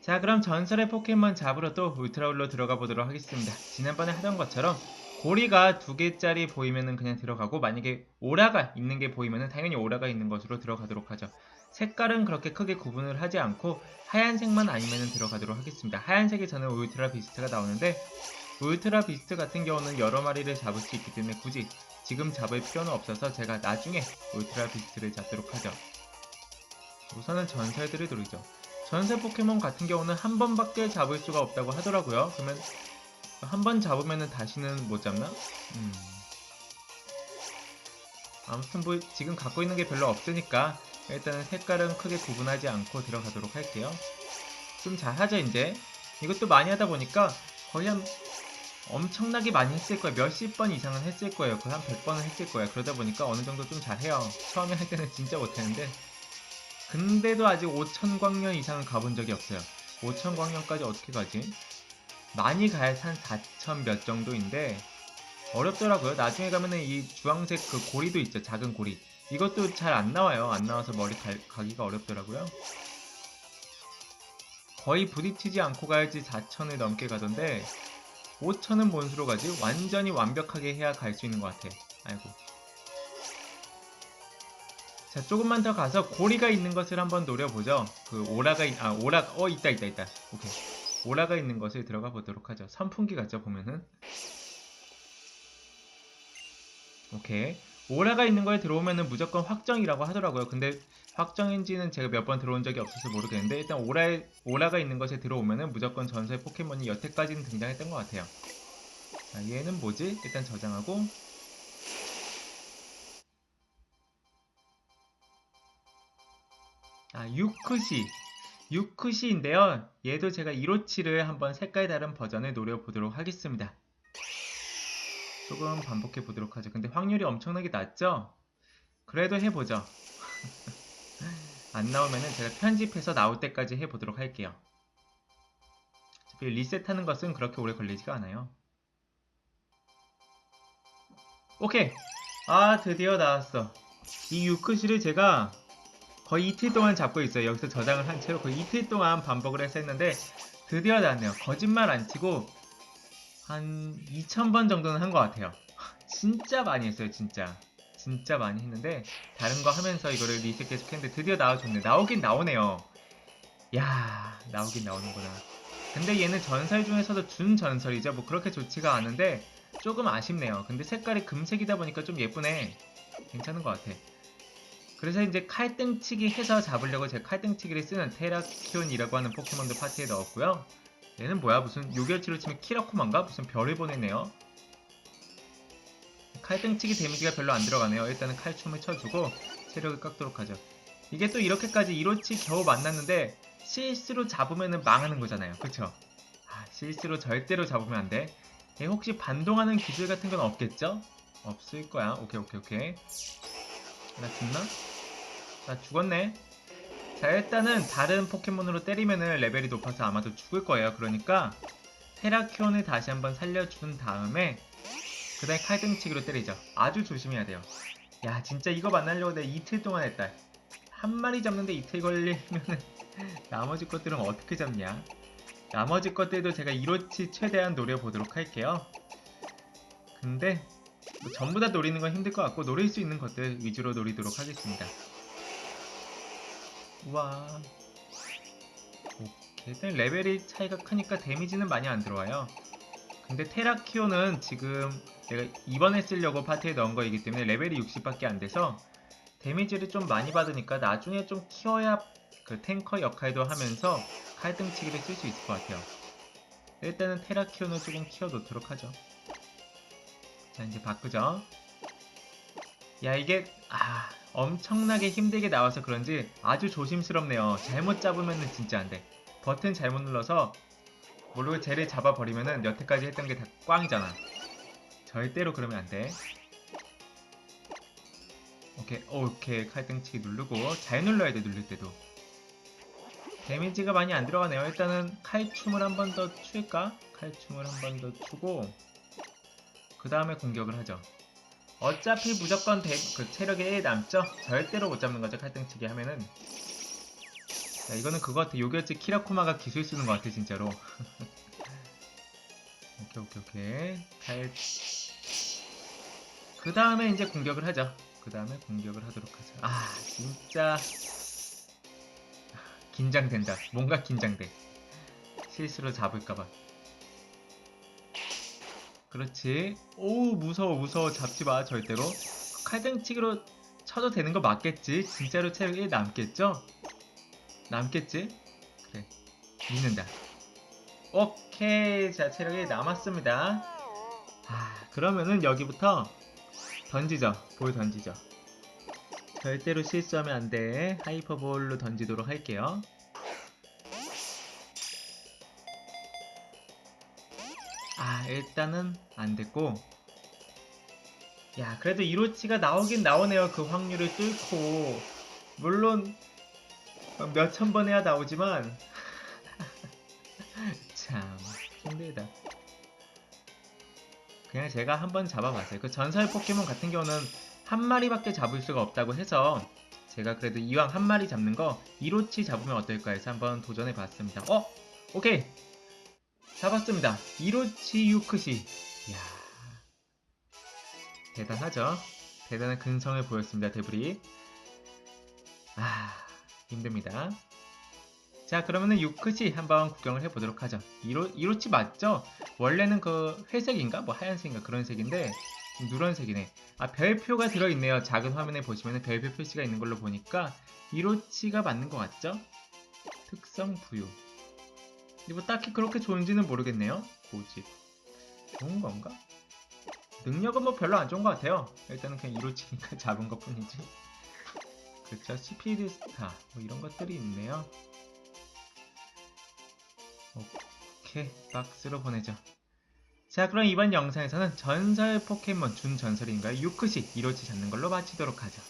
자 그럼 전설의 포켓몬 잡으러 또 울트라울로 들어가 보도록 하겠습니다. 지난번에 하던 것처럼 고리가 두 개짜리 보이면은 그냥 들어가고 만약에 오라가 있는 게 보이면은 당연히 오라가 있는 것으로 들어가도록 하죠. 색깔은 그렇게 크게 구분을 하지 않고 하얀색만 아니면은 들어가도록 하겠습니다. 하얀색에 저는 울트라 비스트가 나오는데 울트라 비스트 같은 경우는 여러 마리를 잡을 수 있기 때문에 굳이 지금 잡을 필요는 없어서 제가 나중에 울트라 비스트를 잡도록 하죠. 우선은 전설들을 노리죠. 전설 포켓몬 같은 경우는 한 번밖에 잡을 수가 없다고 하더라고요. 그러면 한 번 잡으면은 다시는 못 잡나? 음. 아무튼 뭐 지금 갖고 있는 게 별로 없으니까 일단은 색깔은 크게 구분하지 않고 들어가도록 할게요. 좀 잘하죠 이제. 이것도 많이 하다 보니까 거의 한 엄청나게 많이 했을 거예요. 몇십 번 이상은 했을 거예요. 거의 한 100번은 했을 거예요. 그러다 보니까 어느 정도 좀 잘해요. 처음에 할 때는 진짜 못했는데 근데도 아직 5천광년 이상은 가본 적이 없어요. 5천광년까지 어떻게 가지? 많이 가야 한 4천 몇 정도인데 어렵더라고요. 나중에 가면은 이 주황색 그 고리도 있죠. 작은 고리. 이것도 잘 안 나와요. 안 나와서 머리 가, 가기가 어렵더라고요. 거의 부딪히지 않고 가야지 4천을 넘게 가던데 5천은 뭔 수로 가지? 완전히 완벽하게 해야 갈 수 있는 것 같아. 아이고. 자, 조금만 더 가서 고리가 있는 것을 한번 노려보죠. 그 오라가, 있, 아, 오라, 어, 있다, 있다, 있다. 오케이. 오라가 있는 것을 들어가 보도록 하죠. 선풍기 같죠, 보면은. 오케이. 오라가 있는 거에 들어오면은 무조건 확정이라고 하더라고요. 근데 확정인지는 제가 몇 번 들어온 적이 없어서 모르겠는데 일단 오라에, 오라가 있는 것에 들어오면은 무조건 전설 포켓몬이 여태까지는 등장했던 것 같아요. 자, 얘는 뭐지? 일단 저장하고 아, 유크시. 유크시인데요. 얘도 제가 157을 한번 색깔 다른 버전을 노려보도록 하겠습니다. 조금 반복해 보도록 하죠. 근데 확률이 엄청나게 낮죠? 그래도 해보죠. 안 나오면은 제가 편집해서 나올 때까지 해보도록 할게요. 리셋하는 것은 그렇게 오래 걸리지가 않아요. 오케이! 아, 드디어 나왔어. 이 유크시를 제가 거의 이틀 동안 잡고 있어요. 여기서 저장을 한 채로 거의 이틀 동안 반복을 해서 했는데 드디어 나왔네요. 거짓말 안 치고 한 2,000번 정도는 한 것 같아요. 진짜 많이 했어요, 진짜. 진짜 많이 했는데 다른 거 하면서 이거를 리셋 계속 했는데 드디어 나와줬네. 나오긴 나오네요. 야 나오긴 나오는구나. 근데 얘는 전설 중에서도 준전설이죠. 뭐 그렇게 좋지가 않은데 조금 아쉽네요. 근데 색깔이 금색이다 보니까 좀 예쁘네. 괜찮은 것 같아. 그래서 이제 칼등치기 해서 잡으려고 제가 칼등치기를 쓰는 테라키온이라고 하는 포켓몬도 파티에 넣었고요. 얘는 뭐야? 무슨 요결치로 치면 키라코만가? 무슨 별을 보내네요. 칼등치기 데미지가 별로 안 들어가네요. 일단은 칼춤을 쳐주고 체력을 깎도록 하죠. 이게 또 이렇게까지 1호치 겨우 만났는데 실수로 잡으면 망하는 거잖아요. 그쵸? 아, 실수로 절대로 잡으면 안 돼. 얘 혹시 반동하는 기술 같은 건 없겠죠? 없을 거야. 오케이, 오케이, 오케이. 나 죽나? 나 죽었네. 자, 일단은 다른 포켓몬으로 때리면은 레벨이 높아서 아마도 죽을 거예요. 그러니까 테라키온을 다시 한번 살려준 다음에 그 다음에 칼등치기로 때리죠. 아주 조심해야 돼요. 야, 진짜 이거 만나려고 내가 이틀 동안 했다. 한 마리 잡는데 이틀 걸리면은 나머지 것들은 어떻게 잡냐? 나머지 것들도 제가 1호치 최대한 노려보도록 할게요. 근데 뭐 전부 다 노리는 건 힘들 것 같고 노릴 수 있는 것들 위주로 노리도록 하겠습니다. 우와. 일단 레벨이 차이가 크니까 데미지는 많이 안 들어와요. 근데 테라키오는 지금 내가 이번에 쓰려고 파티에 넣은 거이기 때문에 레벨이 60밖에 안 돼서 데미지를 좀 많이 받으니까 나중에 좀 키워야 그 탱커 역할도 하면서 칼등치기를 쓸 수 있을 것 같아요. 일단은 테라키오는 조금 키워놓도록 하죠. 자 이제 바꾸죠. 야 이게 아 엄청나게 힘들게 나와서 그런지 아주 조심스럽네요. 잘못 잡으면은 진짜 안 돼. 버튼 잘못 눌러서 모르고 쟤를 잡아버리면은 여태까지 했던 게 다 꽝이잖아. 절대로 그러면 안 돼. 오케이, 오케이. 칼등치기 누르고 잘 눌러야 돼, 누를 때도. 데미지가 많이 안 들어가네요. 일단은 칼춤을 한 번 더 출까? 칼춤을 한 번 더 추고 그 다음에 공격을 하죠. 어차피 무조건 대, 그 체력이 1 남죠? 절대로 못 잡는 거죠. 칼등치기 하면은. 자, 이거는 그거 같아. 요기어치 키라코마가 기술 쓰는 것 같아, 진짜로. 오케이, 오케이, 오케이. 잘. 그 다음에 이제 공격을 하죠. 그 다음에 공격을 하도록 하죠. 아, 진짜. 긴장된다. 뭔가 긴장돼. 실수로 잡을까봐. 그렇지. 오, 무서워, 무서워. 잡지 마, 절대로. 칼등치기로 쳐도 되는 거 맞겠지? 진짜로 체력 1 남겠죠? 남겠지? 그래. 믿는다. 오케이. 자, 체력 1 남았습니다. 아, 그러면은 여기부터 던지죠. 볼 던지죠. 절대로 실수하면 안 돼. 하이퍼볼로 던지도록 할게요. 일단은 안 됐고. 야, 그래도 이로치가 나오긴 나오네요. 그 확률을 뚫고. 물론, 몇 천 번 해야 나오지만. 참, 힘들다. 그냥 제가 한번 잡아봤어요. 그 전설 포켓몬 같은 경우는 한 마리밖에 잡을 수가 없다고 해서 제가 그래도 이왕 한 마리 잡는 거 이로치 잡으면 어떨까 해서 한번 도전해 봤습니다. 어? 오케이! 잡았습니다. 이로치 유크시. 이야. 대단하죠? 대단한 근성을 보였습니다, 데브리. 아, 힘듭니다. 자, 그러면은 유크시 한번 구경을 해보도록 하죠. 이로, 이로치 맞죠? 원래는 그 회색인가? 뭐 하얀색인가 그런 색인데, 누런색이네. 아, 별표가 들어있네요. 작은 화면에 보시면 별표 표시가 있는 걸로 보니까, 이로치가 맞는 것 같죠? 특성 부유. 뭐 딱히 그렇게 좋은지는 모르겠네요. 고집. 좋은 건가? 능력은 뭐 별로 안 좋은 것 같아요. 일단은 그냥 이로치니까 잡은 것 뿐이지. 그렇죠. 스피드 스타. 뭐 이런 것들이 있네요. 오케이. 박스로 보내죠. 자, 그럼 이번 영상에서는 전설 포켓몬 준전설인가요? 유크시 이로치 잡는 걸로 마치도록 하죠.